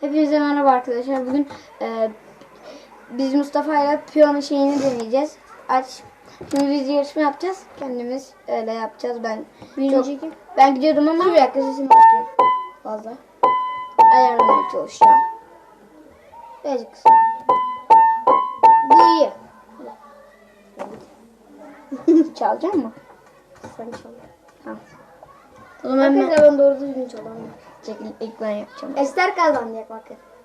Hepinize merhaba arkadaşlar. Bugün e, biz Mustafa ile piyano şeyini deneyeceğiz. Aç. Şimdi biz yarışma yapacağız. Kendimiz öyle yapacağız. Ben Birinci çok, ben gidiyordum ama bir dakika sesimi bakayım. Fazla. Ayarlamaya çalışacağım. Birazcık kısa. Bu iyi. Çalacak mı? Sen çal. Tamam. O zaman ben ben doğru düzgün çalamıyorum. Estar calvón de cualquier.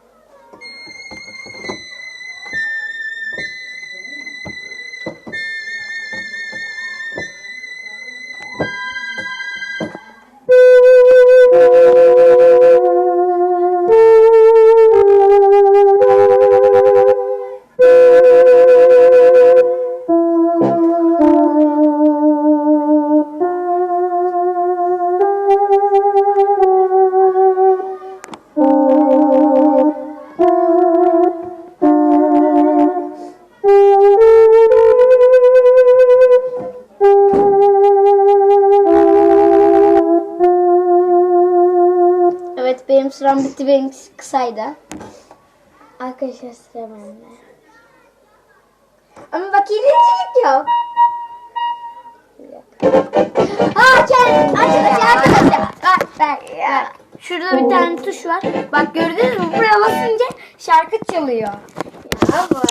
Benim sıram bitti. Benim kısaydı. Arkadaşlar sıra bende. Ama bak yedincilik yok. Aa kendi arkadaşlar arkadaşlar. Bak bak bak. Şurada bir tane tuş var. Bak gördünüz mü? Buraya basınca şarkı çalıyor. Ama,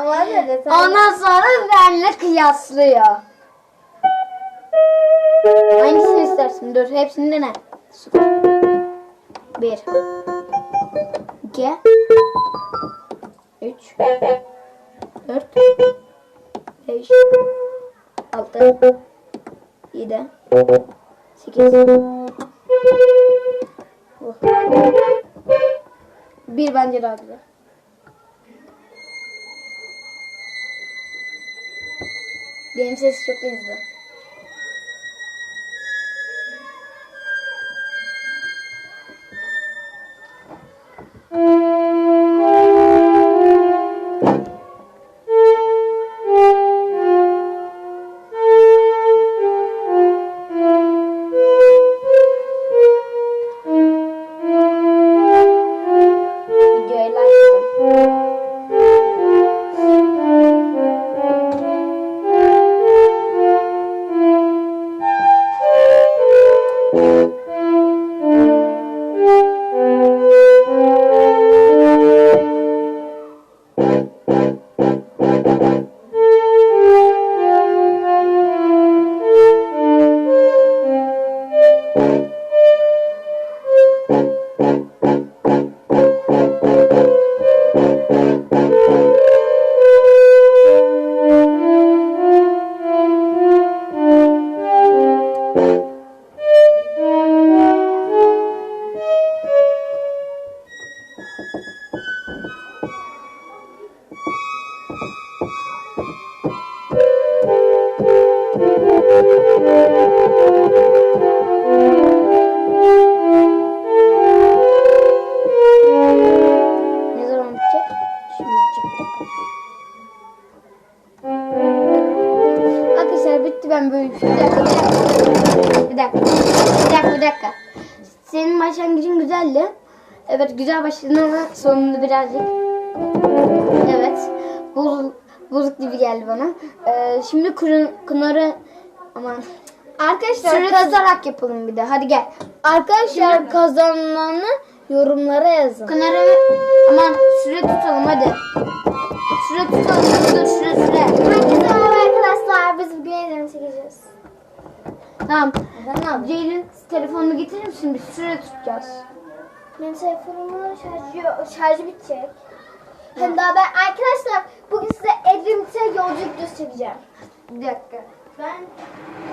ama dedi, Ondan sonra benle kıyaslıyor. Hangisini istersin? Dur hepsini dene. Süper. 1 2 3 4 5 6 7 8 Bir bence daha güzel. Benim sesi çok hızlı. Senin başlangıcın güzeldi. Evet güzel başladın ama sonunda birazcık. Evet. Bozuk, bozuk gibi geldi bana. Ee, şimdi kurun, kunarı aman. Arkadaşlar Süre kaz- tutarak yapalım bir de. Hadi gel. Arkadaşlar kazananı yorumlara yazın. Kunarı aman misin? Bir süre tutacağız. Benim telefonumun şarjı, şarjı bitecek. Hem daha ben arkadaşlar bugün size Edremit'e yolculuk videosu çekeceğim. Bir dakika. Ben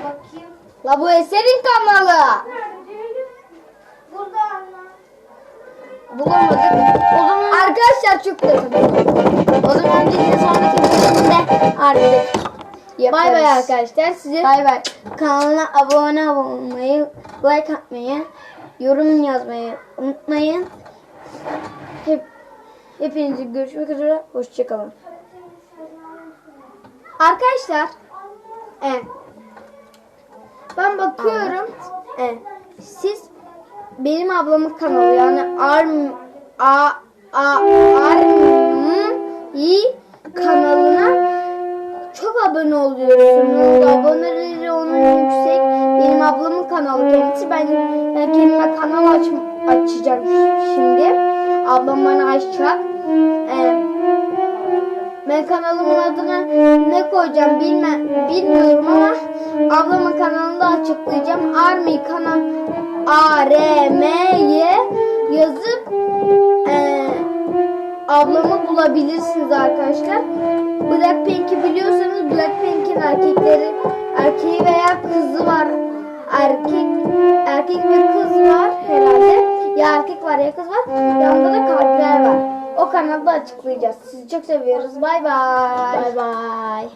bakayım. La bu Eser'in kanalı. Burada anne. Bulamadık. O zaman arkadaşlar çok kötü. O zaman de sonraki bölümde artık yaparız. Bay bay arkadaşlar. Size Bay bay. Kanala abone olmayı, like atmayı, yorum yazmayı unutmayın. Hep hepinizi görüşmek üzere. Hoşçakalın. Arkadaşlar evet. Ben bakıyorum. Evet. Siz benim ablamın kanalı yani Arm A A Army kanalına çok abone oluyorsunuz. Aboneleri onun yüksek. Benim ablamın kanalı kendisi. Ben, kendime kanal aç, açacağım şimdi. Ablam bana açacak. Ee, ben kanalımın adını ne koyacağım bilme, bilmiyorum ama ablamın kanalında açıklayacağım. Army kanal A R M Y yazıp eee, ablamı bulabilirsiniz arkadaşlar. Blackpink'i biliyorsanız Blackpink'in erkekleri erkeği veya kızı var. Erkek erkek ve kız var herhalde. Ya erkek var ya kız var. Yanında da kalpler var. O kanalda açıklayacağız. Sizi çok seviyoruz. Bay bay. Bay bay.